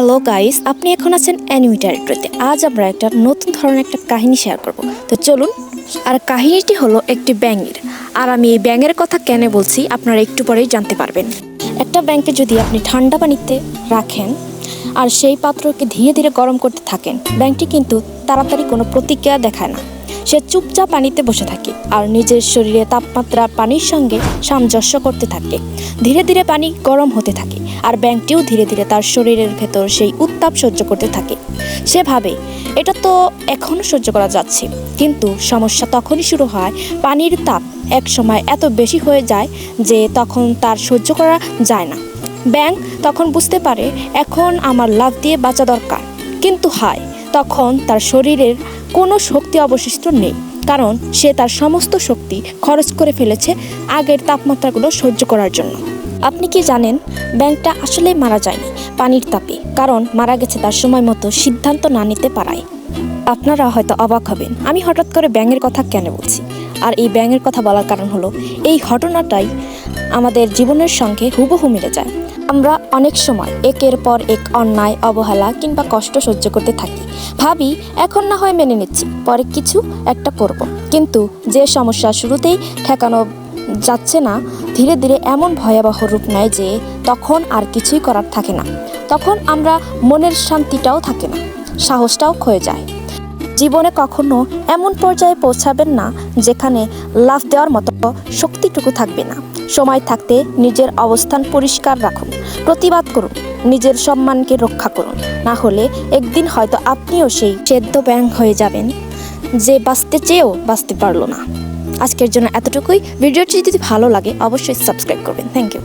Hello guys আপনি এখন আছেন অ্যানিমি টেরিটরিতে আজ আমরা একটা নতুন ধরনের একটা কাহিনী শেয়ার করব। তো চলুন, আর কাহিনীটি হলো একটি ব্যাঙের। আর আমি এই ব্যাঙের কথা কেন বলছি, আপনারা একটু পরেই জানতে পারবেন। একটা ব্যাংকে যদি আপনি ঠান্ডা পানিতে রাখেন, আর সেই পাত্রকে ধীরে ধীরে গরম করতে থাকেন ব্যাংকটি কিন্তু তাড়াতাড়ি কোনো প্রতিক্রিয়া দেখায় না। সে চুপচাপ পানিতে বসে থাকে আর নিজের শরীরে তাপমাত্রা পানির সঙ্গে সামঞ্জস্য করতে থাকে। ধীরে ধীরে পানি গরম হতে থাকে আর ব্যাংকটিও ধীরে ধীরে তার শরীরের ভেতর সেই উত্তাপ সহ্য করতে থাকে। সে ভাবে, এটা তো এখনও সহ্য করা যাচ্ছে। কিন্তু সমস্যা তখনই শুরু হয় পানির তাপ এক সময় এত বেশি হয়ে যায় যে তখন তার সহ্য করা যায় না। ব্যাংক তখন বুঝতে পারে, এখন আমার লাভ দিয়ে বাঁচা দরকার। কিন্তু হায়, তখন তার শরীরের কোনো শক্তি অবশিষ্ট নেই, কারণ সে তার সমস্ত শক্তি খরচ করে ফেলেছে আগের তাপমাত্রাগুলো সহ্য করার জন্য। আপনি কি জানেন, ব্যাংকটা আসলে মারা যায়নি পানির তাপে, কারণ মারা গেছে তার সময় মতো সিদ্ধান্ত না নিতে পারায়। আপনারা হয়তো অবাক হবেন, আমি হঠাৎ করে ব্যাঙের কথা কেন বলছি? আর এই ব্যাঙের কথা বলার কারণ হলো, এই ঘটনাটাই আমাদের জীবনের সঙ্গে হুবহু মিলে যায়। আমরা অনেক সময় একের পর এক অন্যায়, অবহেলা কিংবা কষ্ট সহ্য করতে থাকি। ভাবি, এখন না হয় মেনে নিচ্ছি, পরে কিছু একটা করব। কিন্তু যে সমস্যা শুরুতেই ঠেকানো যাচ্ছে না, ধীরে ধীরে এমন ভয়াবহ রূপ নেয় যে তখন আর কিছুই করার থাকে না। তখন আমরা মনের শান্তিটাও থাকে না, সাহসটাও ক্ষয়ে যায়। জীবনে কখনো এমন পর্যায়ে পৌঁছাবেন না যেখানে লাভ দেওয়ার মতো শক্তিটুকু থাকবে না। সময় থাকতে নিজের অবস্থান পরিষ্কার রাখুন, প্রতিবাদ করুন, নিজের সম্মানকে রক্ষা করুন। না হলে একদিন হয়তো আপনিও সেই সেদ্ধ ব্যাং হয়ে যাবেন যে বাঁচতে চেয়েও বাঁচতে পারল না। আজকের জন্য এতটুকুই। ভিডিওটি যদি ভালো লাগে, অবশ্যই সাবস্ক্রাইব করবেন। Thank you